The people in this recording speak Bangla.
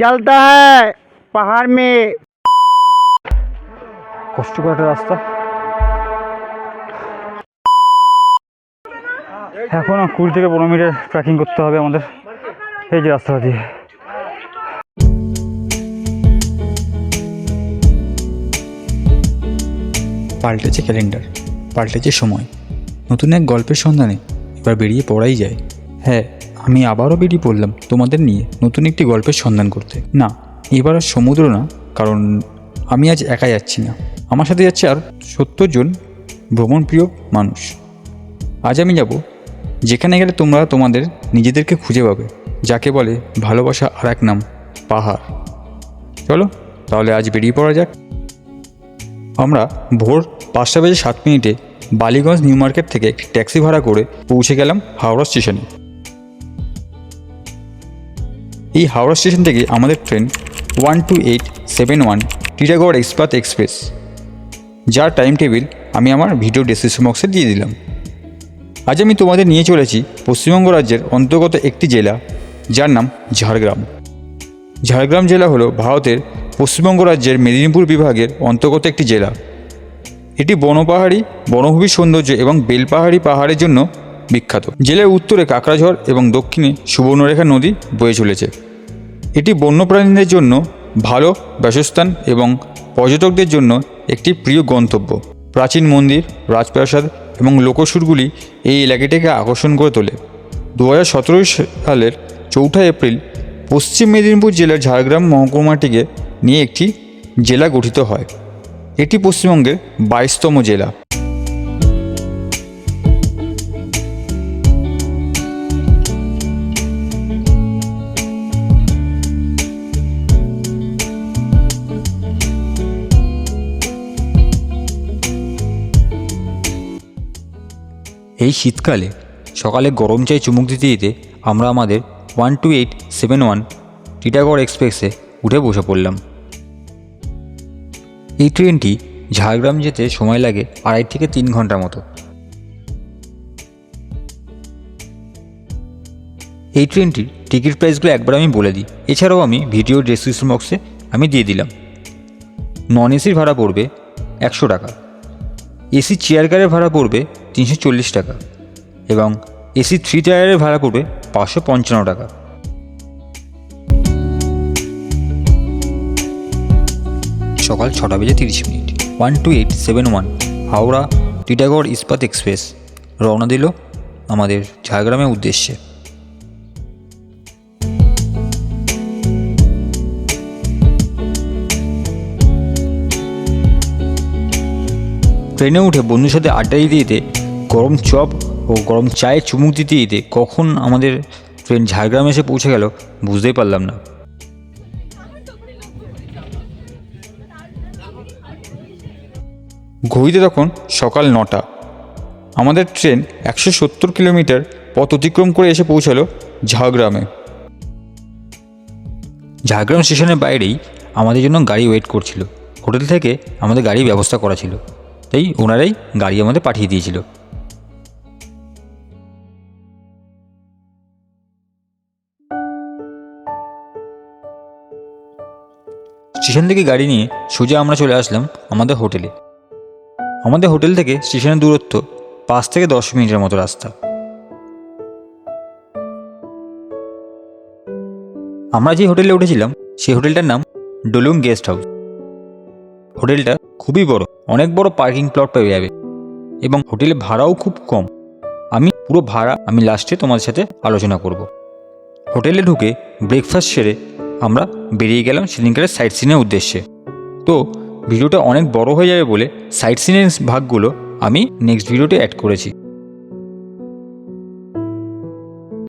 চলতে হ্যাঁ পাহাড় মেয়ে কষ্ট করে একটা রাস্তা। এখন কুড়ি থেকে পনেরো মিটার ট্র্যাকিং করতে হবে আমাদের। এই যে রাস্তাটা দিয়ে। পাল্টেছে ক্যালেন্ডার পাল্টেছে সময়। নতুন এক গল্পের সন্ধানে এবার বেরিয়ে পড়াই যায়। হ্যাঁ আমি আবারও বেরিয়ে পড়লাম তোমাদের নিয়ে নতুন একটি গল্পের সন্ধান করতে। না, এবার আর সমুদ্র না, কারণ আমি আজ একা যাচ্ছি না। আমার সাথে যাচ্ছে আর সত্তর জন ভ্রমণপ্রিয় মানুষ। আজ আমি যাব যেখানে গেলে তোমরা তোমাদের নিজেদেরকে খুঁজে পাবে, যাকে বলে ভালোবাসা আর এক নাম, পাহাড়। চলো, তাহলে আজ বেরিয়ে পড়া যাক। আমরা ভোর পাঁচটা বেজে সাত মিনিটে বালিগঞ্জ নিউ মার্কেট থেকে একটি ট্যাক্সি ভাড়া করে পৌঁছে গেলাম হাওড়া স্টেশনে। এই হাওড়া স্টেশন থেকে আমাদের train one two eight seven one Titagarh এক্সপাত express. যার টাইম টেবিল আমি আমার ভিডিও ডেসক্রিপশন বক্সে দিয়ে দিলাম। আজ আমি তোমাদের নিয়ে চলেছি পশ্চিমবঙ্গ রাজ্যের অন্তর্গত একটি জেলা, যার নাম ঝাড়গ্রাম। ঝাড়গ্রাম জেলা হলো ভারতের পশ্চিমবঙ্গ রাজ্যের মেদিনীপুর বিভাগের অন্তর্গত একটি জেলা। এটি বনপাহাড়ি বনভূমি সৌন্দর্য এবং বেলপাহাড়ি পাহাড়ের জন্য বিখ্যাত। জেলার উত্তরে কাকড়াঝড় এবং দক্ষিণে সুবর্ণরেখা নদী বয়ে চলেছে। এটি বন্যপ্রাণীদের জন্য ভালো, বাসস্থান এবং পর্যটকদের জন্য একটি প্রিয় গন্তব্য। প্রাচীন মন্দির, রাজপ্রাসাদ এবং লোকসুরগুলি এই এলাকাটিকে আকর্ষণ করে তোলে। দু সালের চৌঠা এপ্রিল পশ্চিম মেদিনীপুর জেলার ঝাড়গ্রাম মহকুমাটিকে নিয়ে একটি জেলা গঠিত হয়। এটি পশ্চিমবঙ্গের বাইশতম জেলা। এই শীতকালে সকালে গরম চাই চুমুক দিতে দিতে আমরা আমাদের one two eight seven one Titagarh এক্সপ্রেসে উঠে বসে পড়লাম। এই ট্রেনটি ঝাড়গ্রাম যেতে সময় লাগে আড়াই থেকে তিন ঘণ্টার মতো। এই ট্রেনটির টিকিট প্রাইসগুলো একবার আমি বলে দিই। এছাড়াও আমি ভিডিও ডেসক্রিপশন বক্সে আমি দিয়ে দিলাম। নন এসির ভাড়া পড়বে একশো টাকা। এসি চেয়ার কারের ভাড়া পড়বে তিনশো চল্লিশ টাকা এবং এসি থ্রি টায়ারের ভাড়া পড়বে পাঁচশো পঞ্চান্ন টাকা। সকাল ছটা বেজে তিরিশ minute. One two eight seven one, Howrah, Titagarh Ispat express. রওনা দিল আমাদের ঝাড়গ্রামের উদ্দেশ্যে। ট্রেনে উঠে বন্ধুর সাথে আড্ডা দিতে দিতে, গরম চপ ও গরম চায়ে চুমুক দিতে দিতে কখন আমাদের ট্রেন ঝাড়গ্রাম এসে পৌঁছে গেল বুঝতেই পারলাম না। ঘড়িতে তখন সকাল নটা। আমাদের ট্রেন একশো সত্তর কিলোমিটার পথ অতিক্রম করে এসে পৌঁছালো ঝাড়গ্রামে। ঝাড়গ্রাম স্টেশনের বাইরেই আমাদের জন্য গাড়ি ওয়েট করছিল। হোটেল থেকে আমাদের গাড়ি ব্যবস্থা করা ছিল। তাই ওনারাই গাড়ি আমাদের পাঠিয়ে দিয়েছিল। স্টেশন থেকে গাড়ি নিয়ে সোজা আমরা চলে আসলাম আমাদের হোটেলে। আমাদের হোটেল থেকে স্টেশনের দূরত্ব পাঁচ থেকে দশ মিনিটের মতো রাস্তা। আমরা যে হোটেলে উঠেছিলাম সেই হোটেলটার নাম ডলুং গেস্ট হাউস। হোটেলটা খুবই বড়, অনেক বড় পার্কিং প্লট পেয়ে যাবে। এবং হোটেলে ভাড়াও খুব কম। আমি পুরো ভাড়া আমি লাস্টে তোমাদের সাথে আলোচনা করব। হোটেলে ঢুকে ব্রেকফাস্ট সেরে আমরা বেরিয়ে গেলাম শ্রীলঙ্কারের সাইট সিনের উদ্দেশ্যে। তো ভিডিওটা অনেক বড় হয়ে যাবে বলে সাইট সিনের ভাগগুলো আমি নেক্সট ভিডিওতে অ্যাড করেছি।